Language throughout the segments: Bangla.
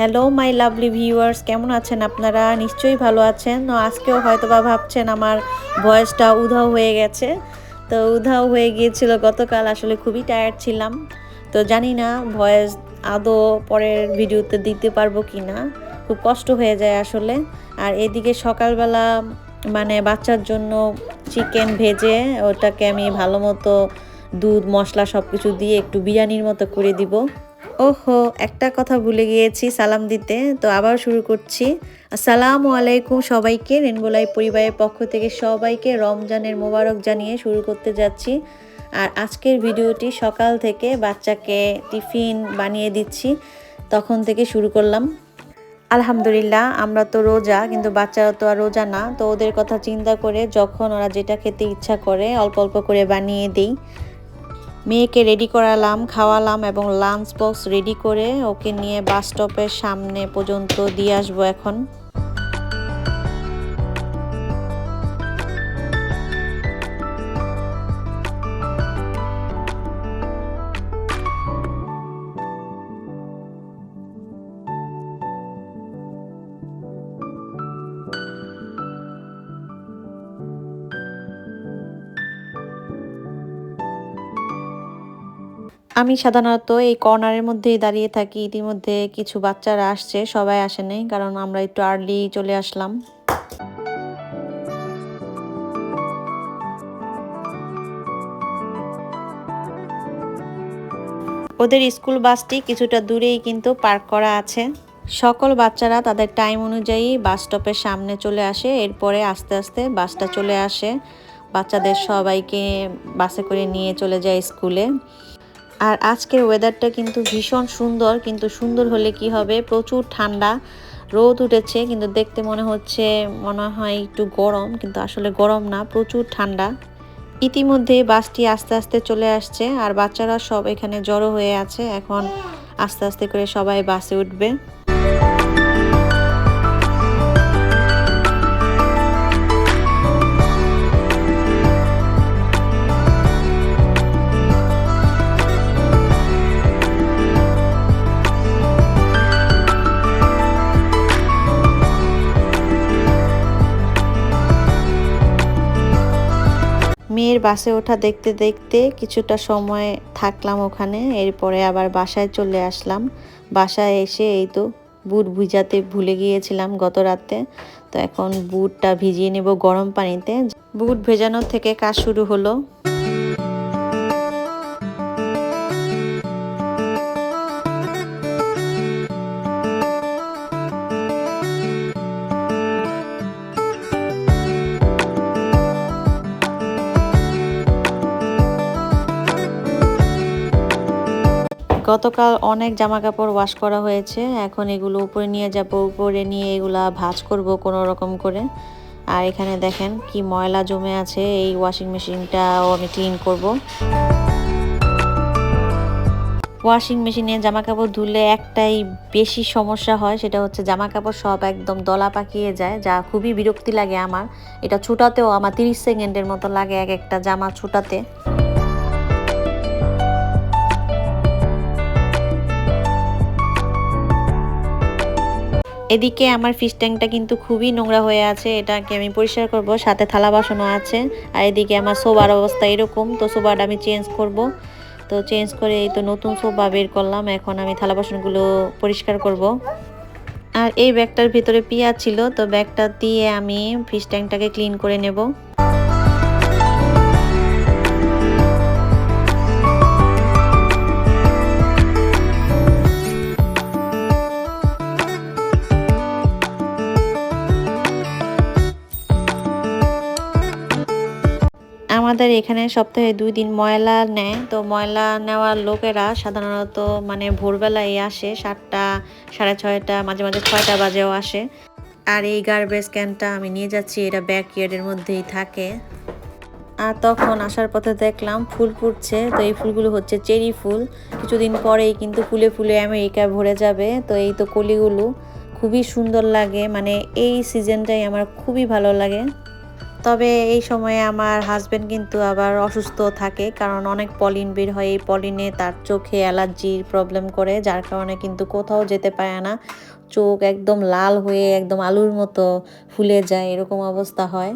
হ্যালো মাই লাভলি ভিউয়ার্স কেমন আছেন আপনারা? নিশ্চয়ই ভালো আছেন। আজকেও হয়তো বা ভাবছেন আমার ভয়েসটা উধাও হয়ে গেছে। তো উধাও হয়ে গিয়েছিল, গতকাল আসলে খুবই টায়ার্ড ছিলাম। তো জানি না, ভয়েস আদৌ পরের ভিডিওতে দিতে পারব কি না খুব কষ্ট হয়ে যায় আসলে। আর এদিকে সকালবেলা মানে বাচ্চার জন্য চিকেন ভেজে, ওটাকে আমি ভালো মতো দুধ, মশলা সব কিছু দিয়ে একটু বিরিয়ানির মতো করে দিব। ওহো, একটা কথা ভুলে গিয়েছি, সালাম দিতে। তো আবার শুরু করছি। আসসালামু আলাইকুম সবাইকে রেনবোলাই পরিবারের পক্ষ থেকে সবাইকে রমজানের মোবারক জানিয়ে শুরু করতে যাচ্ছি। আর আজকের ভিডিওটি সকাল থেকে বাচ্চাকে টিফিন বানিয়ে দিচ্ছি, তখন থেকে শুরু করলাম। আলহামদুলিল্লাহ, আমরা তো রোজা, কিন্তু বাচ্চারা তো আর রোজা না। তো ওদের কথা চিন্তা করে যখন ওরা যেটা খেতে ইচ্ছা করে, অল্প অল্প করে বানিয়ে দিই। মেয়েকে রেডি করালাম, খাওয়ালাম এবং লাঞ্চ বক্স রেডি করে ওকে নিয়ে বাস স্টপের সামনে পর্যন্ত দিয়ে আসব এখন। আমি সাধারণত এই কর্নারের মধ্যেই দাঁড়িয়ে থাকি। ইতিমধ্যে কিছু বাচ্চারা আসছে, সবাই আসে নাই, কারণ আমরা একটু আর্লি চলে আসলাম। ওদের স্কুল বাসটি কিছুটা দূরেই কিন্তু পার্ক করা আছে। সকল বাচ্চারা তাদের টাইম অনুযায়ী বাস স্টপের সামনে চলে আসে, এরপরে আস্তে আস্তে বাসটা চলে আসে। বাচ্চাদের সবাইকে বাসে করে নিয়ে চলে যায় স্কুলে। আর আজকের ওয়েদারটা কিন্তু ভীষণ সুন্দর, কিন্তু সুন্দর হলে কি হবে? প্রচুর ঠান্ডা, রোদ উঠেছে, কিন্তু দেখতে মনে হচ্ছে মনে হয় একটু গরম, কিন্তু আসলে গরম না, প্রচুর ঠান্ডা। ইতিমধ্যে বাসটি আস্তে আস্তে চলে আসছে, আর বাচ্চারা সব এখানে জড়ো হয়ে আছে, এখন আস্তে আস্তে করে সবাই বাসে উঠবে। মেয়ের বাসে ওঠা দেখতে দেখতে কিছুটা সময় থাকলাম ওখানে, এরপরে আবার বাসায় চলে আসলাম। বাসায় এসে এই তো বুট ভিজাতে ভুলে গিয়েছিলাম গত রাতে তো এখন বুটটা ভিজিয়ে নেব গরম পানিতে। বুট ভেজানোর থেকে কাজ শুরু হলো। গতকাল অনেক জামা কাপড় ওয়াশ করা হয়েছে। এখন এগুলো উপরে নিয়ে যাব, উপরে নিয়ে এগুলা ভাজ করব কোনো রকম করে। আর এখানে দেখেন কি ময়লা জমে আছে, এই ওয়াশিং মেশিনটাও আমি ক্লিন করব। ওয়াশিং মেশিনে জামা কাপড় ধুলে একটাই বেশি সমস্যা হয়, সেটা হচ্ছে জামা কাপড় সব একদম দলা পাকিয়ে যায়, যা খুবই বিরক্তি লাগে আমার। এটা ছোটাতেও আমার তিরিশ সেকেন্ডের মতো লাগে এক একটা জামা ছোটাতে। এদিকে আমার ফিশ ট্যাঙ্কটা কিন্তু খুবই নোংরা হয়ে আছে, এটাকে আমি পরিষ্কার করব, সাথে থালা বাসনও আছে, আর এদিকে আমার সোবার অবস্থা এরকম, তো সোবাটা আমি চেঞ্জ করব। তো চেঞ্জ করে এই তো নতুন সোবা বের করলাম, এখন আমি থালা বাসনগুলো পরিষ্কার করব। আর এই ব্যাগটার ভিতরে পিয়া ছিল, তো ব্যাগটা দিয়ে আমি ফিশ ট্যাঙ্কটাকে ক্লিন করে নেব। আমাদের এখানে সপ্তাহে দুই দিন ময়লা নেয়। তো ময়লা নেওয়ার লোকেরা সাধারণত মানে ভোরবেলায় আসে সাতটা, সাড়ে ছয়টা, মাঝে মাঝে ছয়টা বাজেও আসে। আর এই গার্বেজ ক্যানটা আমি নিয়ে যাচ্ছি, এটা ব্যাকইয়ার্ডের মধ্যেই থাকে। আর তখন আসার পথে দেখলাম ফুল ফুটছে, তো এই ফুলগুলো হচ্ছে চেরি ফুল। কিছুদিন পরেই কিন্তু ফুলে ফুলে আমেরিকায় ভরে যাবে। তো এই তো কলিগুলো, খুবই সুন্দর লাগে। মানে এই সিজনটাই আমার খুবই ভালো লাগে। তবে এই সময়ে আমার হাজব্যান্ড কিন্তু আবার অসুস্থ থাকে, কারণ অনেক পলিন বের হয়। এই পলিনে তার চোখে অ্যালার্জির প্রবলেম করে, যার কারণে কিন্তু কোথাও যেতে পারে না। চোখ একদম লাল হয়ে, একদম আলুর মতো ফুলে যায়, এরকম অবস্থা হয়।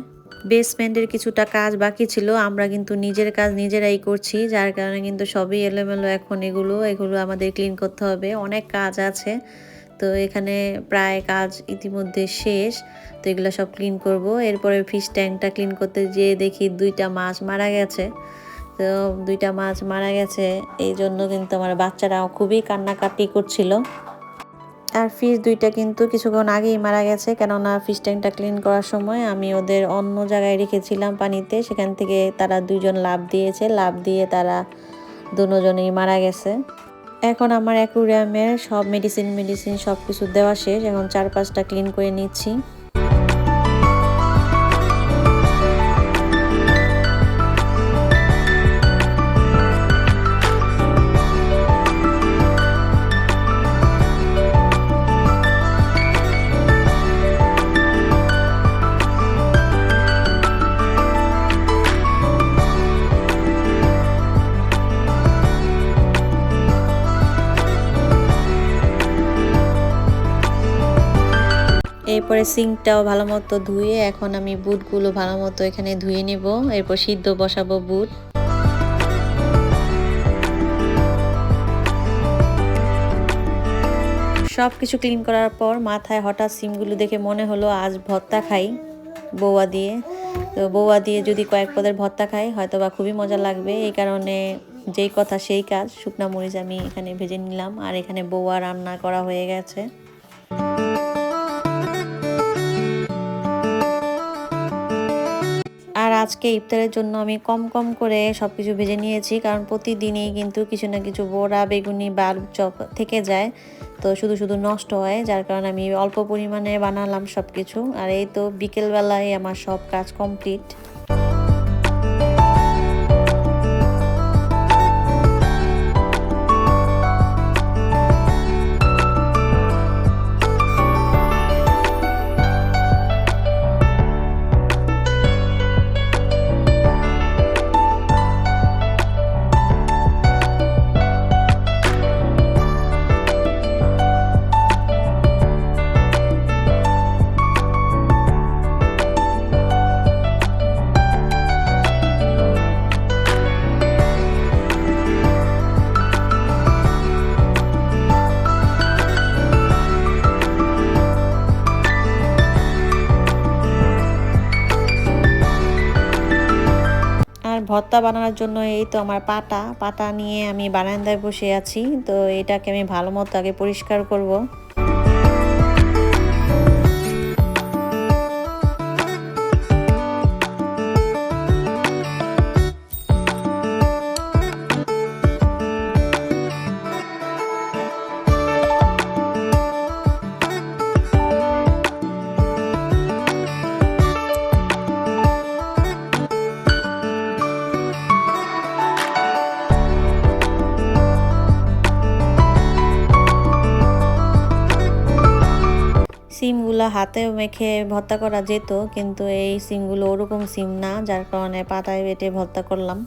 বেসমেন্টের কিছুটা কাজ বাকি ছিল, আমরা কিন্তু নিজের কাজ নিজেরাই করছি, যার কারণে কিন্তু সবই এলোমেলো এখন এগুলো এগুলো আমাদের ক্লিন করতে হবে। অনেক কাজ আছে। তো এখানে প্রায় কাজ ইতিমধ্যে শেষ। তো এগুলো সব ক্লিন করব। এরপরে ফিশ ট্যাঙ্কটা ক্লিন করতে যেয়ে দেখি দুইটা মাছ মারা গেছে। তো দুইটা মাছ মারা গেছে। এই জন্য কিন্তু আমার বাচ্চারা খুবই কান্নাকাটি করছিল। আর ফিশ দুইটা কিন্তু কিছুক্ষণ আগেই মারা গেছে। কেননা ফিশ ট্যাঙ্কটা ক্লিন করার সময় আমি ওদের অন্য জায়গায় রেখেছিলাম পানিতে। সেখান থেকে তারা দুজন লাভ দিয়েছে। লাভ দিয়ে তারা দুজনেই মারা গেছে। এখন আমার অ্যাকুরিয়ামের সব মেডিসিন মেডিসিন সব কিছু দেওয়া শেষ। এখন চার পাঁচটা ক্লিন করে নিচ্ছি। এরপরে সিঙ্কটাও ভালো মতো ধুয়ে এখন আমি বুটগুলো ভালো মতো এখানে ধুয়ে নিব। এরপর সিদ্ধ বসাবো বুট। সব কিছু ক্লিন করার পর মাথায় হঠাৎ সিমগুলো দেখে মনে হলো আজ ভর্তা খাই বৌয়া দিয়ে। তো বৌয়া দিয়ে যদি কয়েক পদের ভর্তা খাই হয়তো বা খুবই মজা লাগবে। এই কারণে যেই কথা সেই কাজ। শুকনা মরিচ আমি এখানে ভেজে নিলাম। আর এখানে বৌয়া রান্না করা হয়ে গেছে। আজকে ইফতারের জন্য আমি কম কম করে সব কিছু ভেজে নিয়েছি, কারণ প্রতিদিনই কিন্তু কিছু না কিছু বোড়া, বেগুনি বা চপ থেকে যায়। তো শুধু শুধু নষ্ট হয়, যার কারণে আমি অল্প পরিমাণে বানালাম সব কিছু আর এই তো বিকেলবেলায় আমার সব কাজ কমপ্লিট ভর্তা বানানোর জন্য এই তো আমার পাটা। পাটা নিয়ে আমি বারান্দায় বসে আছি, তো এটাকে আমি ভালো মতো আগে পরিষ্কার করব। সিমগুলো হাতে মেখে ভর্তা করা যেত, কিন্তু এই সিমগুলো ওরকম সিম না, যার কারণে পাতায় বেটে ভর্তা করলাম।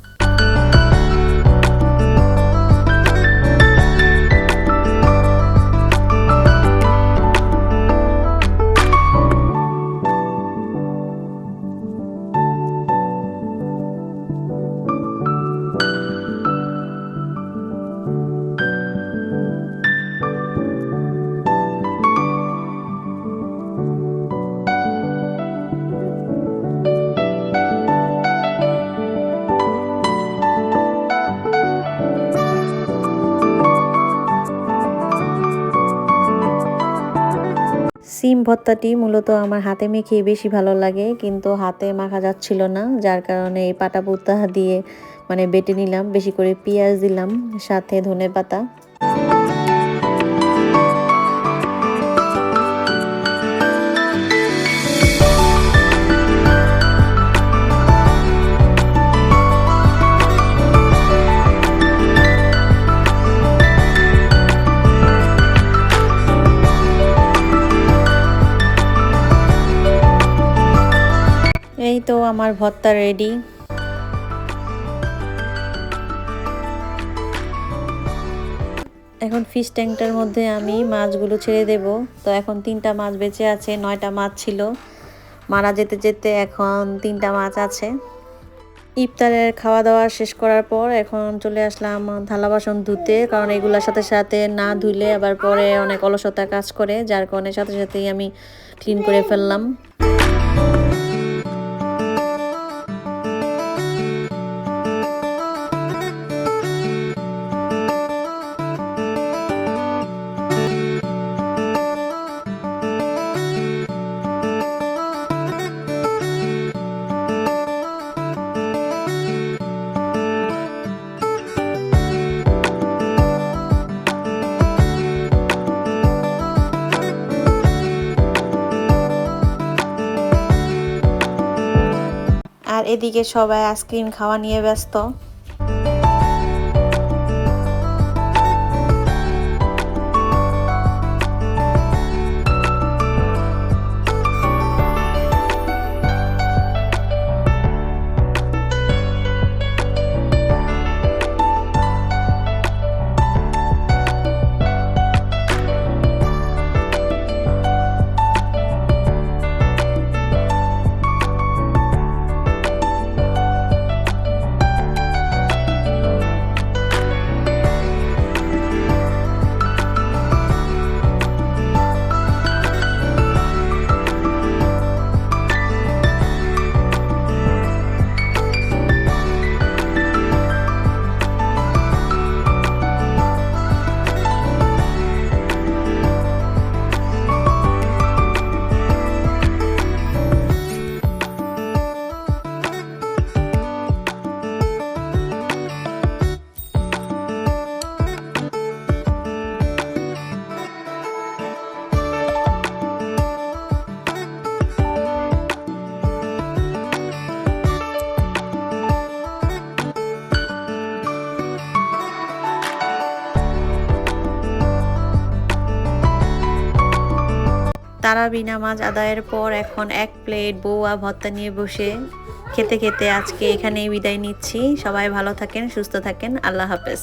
সিম ভত্তাটি মূলত আমার হাতে মেখে বেশি ভালো লাগে, কিন্তু হাতে মাখা যাচ্ছিল না, যার কারণে এই পাটা পুতা দিয়ে মানে বেটে নিলাম, বেশি করে পেঁয়াজ দিলাম, সাথে ধনে পাতা। আমার ভর্তা রেডি এখন ফিশ ট্যাঙ্কটার মধ্যে আমি মাছগুলো ছেড়ে দেব। তো এখন তিনটা মাছ বেঁচে আছে, নয়টা মাছ ছিল। মারা যেতে যেতে এখন তিনটা মাছ আছে। ইফতারের খাওয়া দাওয়া শেষ করার পর এখন চলে আসলাম থালা বাসন ধুতে, কারণ এগুলোর সাথে সাথে না ধুলে আবার পরে অনেক অলসতা কাজ করে, যার কারণে সাথে সাথেই আমি ক্লিন করে ফেললাম। এদিকে সবাই আইসক্রিম খাওয়া নিয়ে ব্যস্ত। তারাবি নামাজ আদায়ের পর এখন এক প্লেট বউয়া ভত্তা নিয়ে বসে খেতে খেতে আজকে এখানেই বিদায় নিচ্ছি। সবাই ভালো থাকেন, সুস্থ থাকেন। আল্লাহ হাফেজ।